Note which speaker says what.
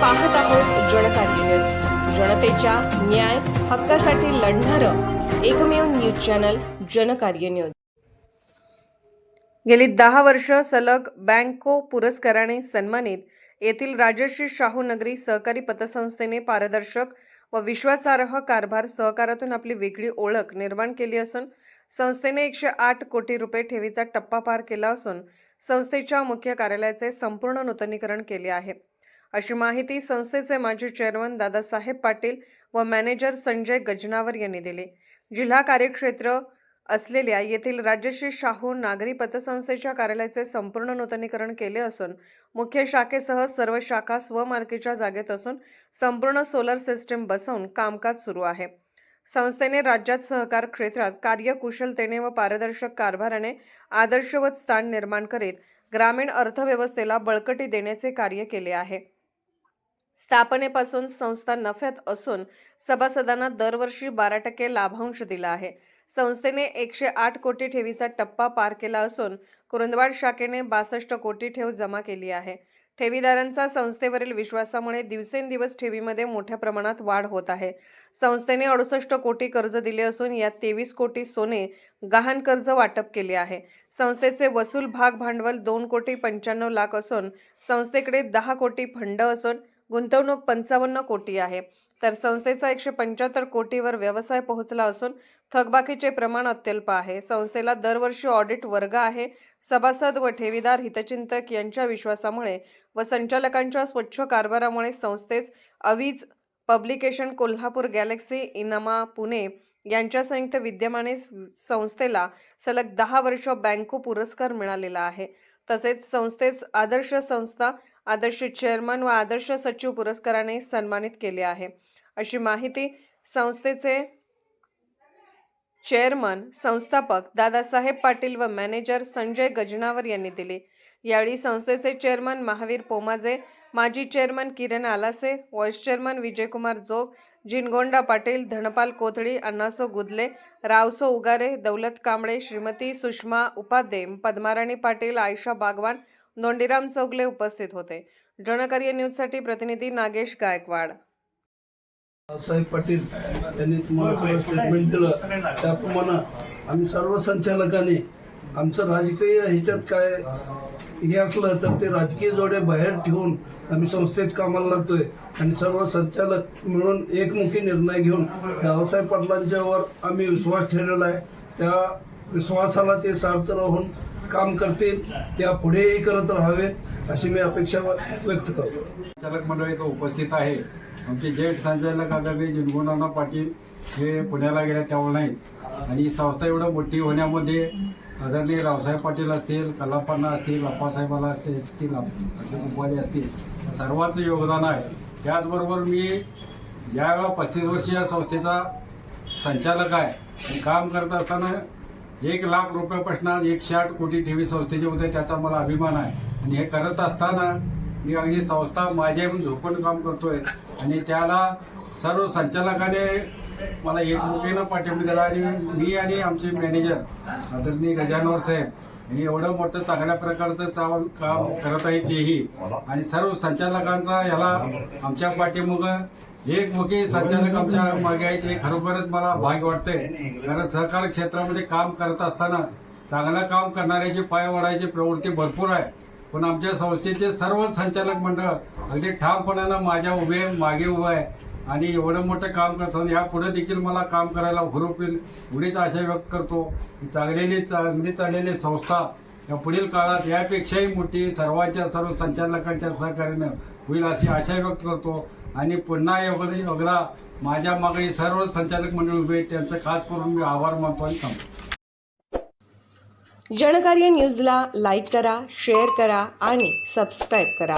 Speaker 1: पाहत आहोत जनकार्य न्यूज जनतेच्या न्याय हक्कासाठी लढणारं एकमेव न्यूज चॅनल जनकार्य न्यूज
Speaker 2: गेली दहा वर्ष सलग बँको पुरस्काराने सन्मानित येथील राजश्री शाहू नगरी सहकारी पतसंस्थेने पारदर्शक व विश्वासार्ह कारभार सहकारातून आपली वेगळी ओळख निर्माण केली असून संस्थेने एकशे आठ कोटी रुपये ठेवीचा टप्पा पार केला असून संस्थेच्या मुख्य कार्यालयाचे संपूर्ण नूतनीकरण केले आहे. अशी माहिती संस्थेचे माजी चेअरमन दादासाहेब पाटील व मॅनेजर संजय गजनावर यांनी दिली. जिल्हा कार्यक्षेत्र असलेल्या येथील राजश्री शाहू नागरी पतसंस्थेच्या कार्यालयाचे संपूर्ण नूतनीकरण केले असून मुख्य शाखेसह सर्व शाखा स्वमालकीच्या जागेत असून संपूर्ण सोलर सिस्टीम बसवून कामकाज सुरू आहे. संस्थेने राज्यात सहकार क्षेत्रात कार्यकुशलतेने व पारदर्शक कारभाराने आदर्शवत स्थान निर्माण करीत ग्रामीण अर्थव्यवस्थेला बळकटी देण्याचे कार्य केले आहे. स्थापनेपासून संस्था नफ्यात असून सभासदांना दरवर्षी बारा टक्के लाभांश दिला आहे. संस्थेने एकशे आठ कोटी ठेवीचा टप्पा पार केला असून कुरुंदवाड शाखेने बासष्ट कोटी ठेव जमा केली आहे. ठेवीदारांचा संस्थेवरील विश्वासामुळे दिवसेंदिवस ठेवीमध्ये मोठ्या प्रमाणात वाढ होत आहे. संस्थेने अडुसष्ट कोटी कर्ज दिले असून यात तेवीस कोटी सोने गहाण कर्ज वाटप केले आहे. संस्थेचे वसूल भाग भांडवल दोन कोटी पंच्याण्णव लाख असून संस्थेकडे दहा कोटी फंड असून गुंतवणूक पंचावन्न कोटी आहे. तर संस्थेचा एकशे पंच्याहत्तर कोटीवर व्यवसाय पोहोचला असून थकबाकीचे प्रमाण अत्यल्प आहे. संस्थेला दरवर्षी ऑडिट वर्ग आहे. सभासद व ठेवीदार हितचिंतक यांच्या विश्वासामुळे व संचालकांच्या स्वच्छ कारभारामुळे संस्थेस अवीज पब्लिकेशन कोल्हापूर गॅलेक्सी इनामा पुणे यांच्या संयुक्त विद्यमाने संस्थेला सलग दहा वर्ष बँको पुरस्कार मिळालेला आहे. तसेच संस्थेस आदर्श संस्था आदर्श चेअरमन व आदर्श सचिव पुरस्काराने सन्मानित केले आहे. अशी माहिती संस्थेचे चेअरमन संस्थापक दादासाहेब पाटील व मॅनेजर संजय गजनावर यांनी दिली. यावेळी संस्थेचे चेअरमन महावीर पोमाजे माजी chairman Kiran Alase vice chairman Vijaykumar Jog Jingonda Patil Dhanpal Kothali Annaso Gudle Raoso Ugare Daulat Kamble Shrimati Sushma Upadhye Padmarani Patil Ayesha Bagwan Dondiram Chougule उपस्थित होते. जनकार्य न्यूजसाठी प्रतिनिधी नागेश गायकवाड.
Speaker 3: साहेब पाटील यांनी तुम्हाला सगळं स्टेटमेंट दिलं. त्याप्रमाणे आम्ही सर्व संचालकांनी आमचं राजकीय ह्याच्यात काय हे असलं तर ते राजकीय जोडे बाहेर ठेवून आम्ही संस्थेत कामाला लागतोय. आणि सर्व संचालक मिळून एकमुखी निर्णय घेऊन दादासाहेब पाटलांच्यावर आम्ही विश्वास ठेवलेला आहे. त्या विश्वासाला ते सार्थ राहून काम करतील त्या पुढेही करत राहावे अशी मी अपेक्षा व्यक्त करतो.
Speaker 4: संचालक मंडळ इथं उपस्थित आहे. आमचे जेठ संचालक आदरणीय जिनगुणाना पाटील हे पुण्याला गेल्या त्यावर नाही. आणि संस्था एवढं मोठी होण्यामध्ये आदरणीय रावसाहेब पाटील असतील कलापांना असतील अप्पासाहेबाला असतील असतील असतील सर्वांचं योगदान आहे. त्याचबरोबर मी ज्यावेळेला पस्तीस वर्षीय या संस्थेचा संचालक आहे काम करत असताना एक लाख रुपयापासून एकशे आठ कोटी ठेवी संस्थेचे होते त्याचा मला अभिमान आहे. आणि हे करत असताना मी अगदी संस्था माझ्या म्हणून झोपून काम करतोय. आणि त्याला सर्व संचालकाने मला एकमुखीनं पाठिंबा दिला आणि मी आणि आमचे मॅनेजर आदरणीय गजानवर साहेब यांनी एवढं मोठं चांगल्या प्रकारचं चावल काम करत आहे तेही. आणि सर्व संचालकांचा याला आमच्या पाठीमुगं एक मुख्य संचालक आमच्या मागे आहेत. हे खरोखरच मला भाग्य वाटतंय. कारण सहकार क्षेत्रामध्ये काम करत असताना चांगलं काम करणाऱ्याची पाय वाढायची प्रवृत्ती भरपूर आहे. पण आमच्या संस्थेचे सर्व संचालक मंडळ अगदी ठामपणानं माझ्या उभे मागे उभं आहे. आणि एवढं मोठं काम करताना या पुढे देखील मला काम करायला हुरूपील एवढीच आशा व्यक्त करतो. की चांगलेली चांगली चाललेली संस्था या पुढील काळात यापेक्षाही मोठी सर्वांच्या सर्व संचालकांच्या सहकार्यानं होईल अशी आशा व्यक्त करतो. आणि पुन्हा एवढं अग्रा माझ्या मागे सर्व संचालक मंडळ उभे त्यांचं खास करून मी आभार मानतो आणि थांबतो.
Speaker 1: जनकार्य न्यूजला लाईक करा शेअर करा आणि सबस्क्राईब करा.